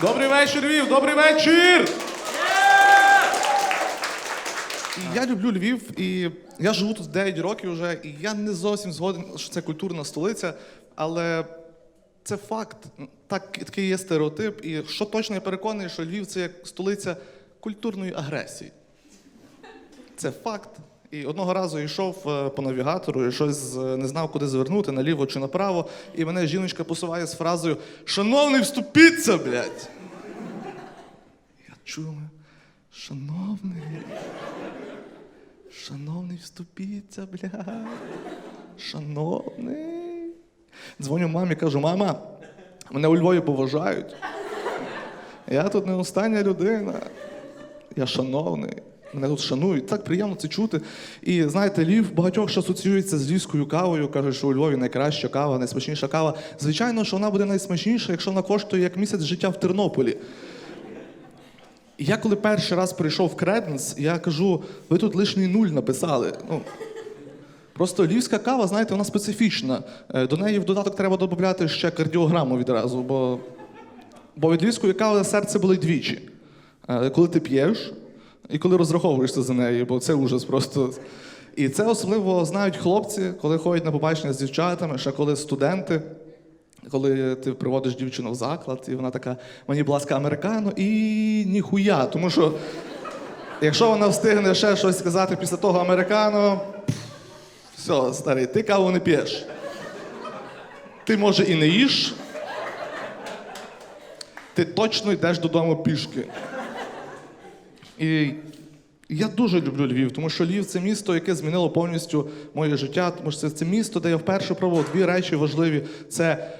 Добрий вечір, Львів! Добрий вечір! Я люблю Львів, і я живу тут 9 років вже, і я не зовсім згоден, що це культурна столиця, але це факт. Так, такий є стереотип. І що точно я переконаний, що Львів це як столиця культурної агресії. Це факт. І одного разу йшов е, по навігатору і щось не знав, куди звернути, наліво чи направо, і мене жіночка посуває з фразою Шановний, вступіться, блядь! Я чую, шановний. Шановний, вступіться, блядь. Шановний. Дзвоню мамі, кажу, мама, мене у Львові поважають. Я тут не остання людина. Я шановний. Мене тут шанують. Так приємно це чути. І знаєте, Львів багатьох що асоціюється з львівською кавою. Кажуть, що у Львові найкраща кава, найсмачніша кава. Звичайно, що вона буде найсмачніша, якщо вона коштує як місяць життя в Тернополі. Я коли перший раз прийшов в Креденс, я кажу, ви тут лишній нуль написали. Ну, Просто львівська кава, знаєте, вона специфічна. Е, До неї в додаток треба додати ще кардіограму відразу, бо, бо від львівської кави серце болить двічі. Е, Коли ти п'єш і коли розраховуєшся за неї, бо це ужас просто. І це особливо знають хлопці, коли ходять на побачення з дівчатами, ще коли студенти. Коли ти приводиш дівчину в заклад, і вона така, мені, будь ласка, американо, і ніхуя. Тому що якщо вона встигне ще щось сказати після того американо, все, старий, ти каву не п'єш. Ти, може, і не їш. Ти точно йдеш додому пішки. І я дуже люблю Львів, тому що Львів це місто, яке змінило повністю моє життя. Тому що це, це місто, де я вперше пробував дві речі важливі: це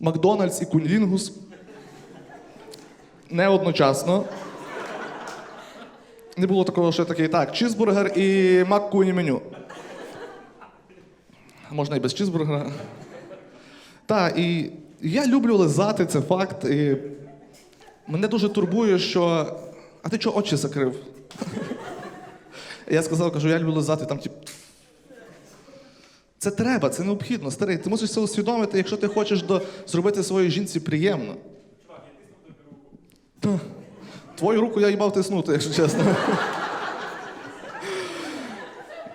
Макдональдс і Кунілінгус. Не одночасно. Не було такого, що такий, так, чізбургер і маккуні меню. Можна і без чізбургера. Так, і я люблю лизати, це факт. І мене дуже турбує, що. А ти чого очі закрив? Я сказав, кажу, я люблю лизати там, тип. Це треба, це необхідно, старий. Ти мусиш це усвідомити, якщо ти хочеш до... зробити своїй жінці приємно. Та. Твою руку я їбав тиснути, якщо чесно.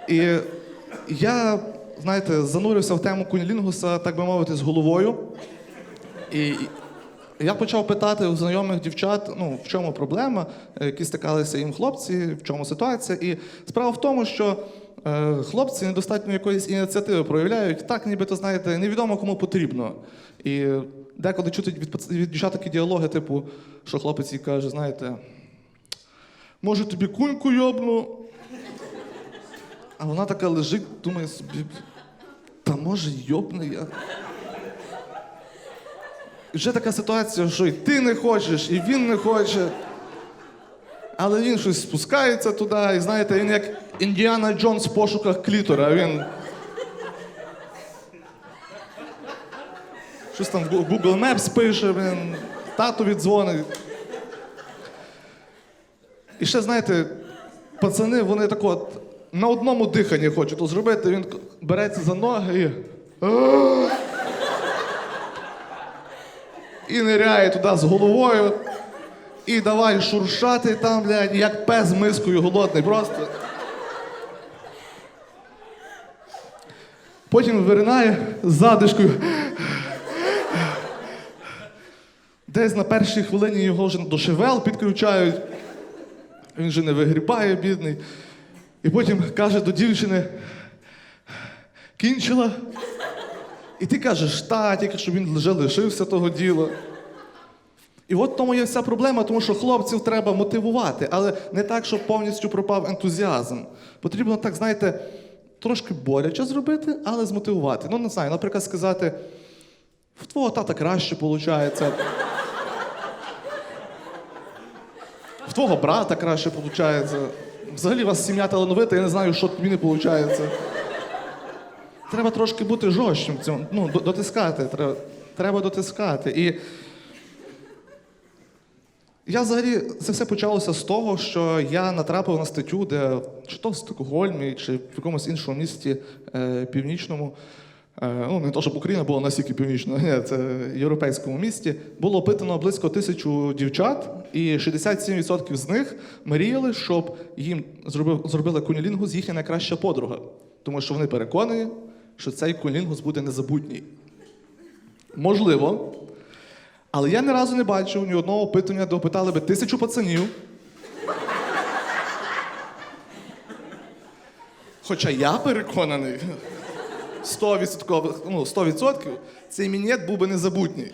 І я, знаєте, занурився в тему кунілінгуса, так би мовити, з головою. І я почав питати у знайомих дівчат, ну, в чому проблема, е, які стикалися їм хлопці, в чому ситуація. І справа в тому, що е, хлопці недостатньо якоїсь ініціативи проявляють, так, нібито, знаєте, невідомо кому потрібно. І деколи чути від, від дівчат такі діалоги, типу, що хлопець їй каже, знаєте, може тобі куньку йобну? А вона така лежить, думає собі, та може йобне я. Вже така ситуація, що і ти не хочеш, і він не хоче. Але він щось спускається туди, і знаєте, він як Індіана Джонс в пошуках клітора. Він. Щось там в Google Maps пише, він тату дзвонить. І ще, знаєте, пацани, вони так от на одному диханні хочуть зробити, він береться за ноги і. І ниряє туди з головою. І давай шуршати там, блядь, як пес мискою голодний просто. Потім виринає з задишкою. Десь на першій хвилині його вже до шевел підключають. Він вже не вигрібає, бідний. І потім каже до дівчини: кінчила. І ти кажеш, та, тільки що він вже лишився того діла. І от тому є вся проблема, тому що хлопців треба мотивувати, але не так, щоб повністю пропав ентузіазм. Потрібно так, знаєте, трошки боляче зробити, але змотивувати. Ну, не знаю, наприклад, сказати, в твого тата краще виходить. В твого брата краще виходить. Взагалі у вас сім'я талановита, я не знаю, що тобі не виходить. Треба трошки бути жорстким цьому. Ну, дотискати. Треба, треба дотискати. І я взагалі це все почалося з того, що я натрапив на статтю, де чи то в Стокгольмі, чи в якомусь іншому місті е, північному е, ну не то, щоб Україна була настільки північна, ні, це в європейському місті, було опитано близько тисячу дівчат, і 67% з них мріяли, щоб їм зробив, зробила кунілінгус їхня найкраща подруга. Тому що вони переконані, що цей кунілінгус буде незабутній. Можливо. Але я ні разу не бачив ні одного опитування, де опитали би тисячу пацанів. Хоча я переконаний, 100%, ну, 100% цей мінет був би незабутній.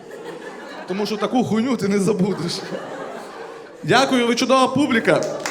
Тому що таку хуйню ти не забудеш. Дякую, ви чудова публіка.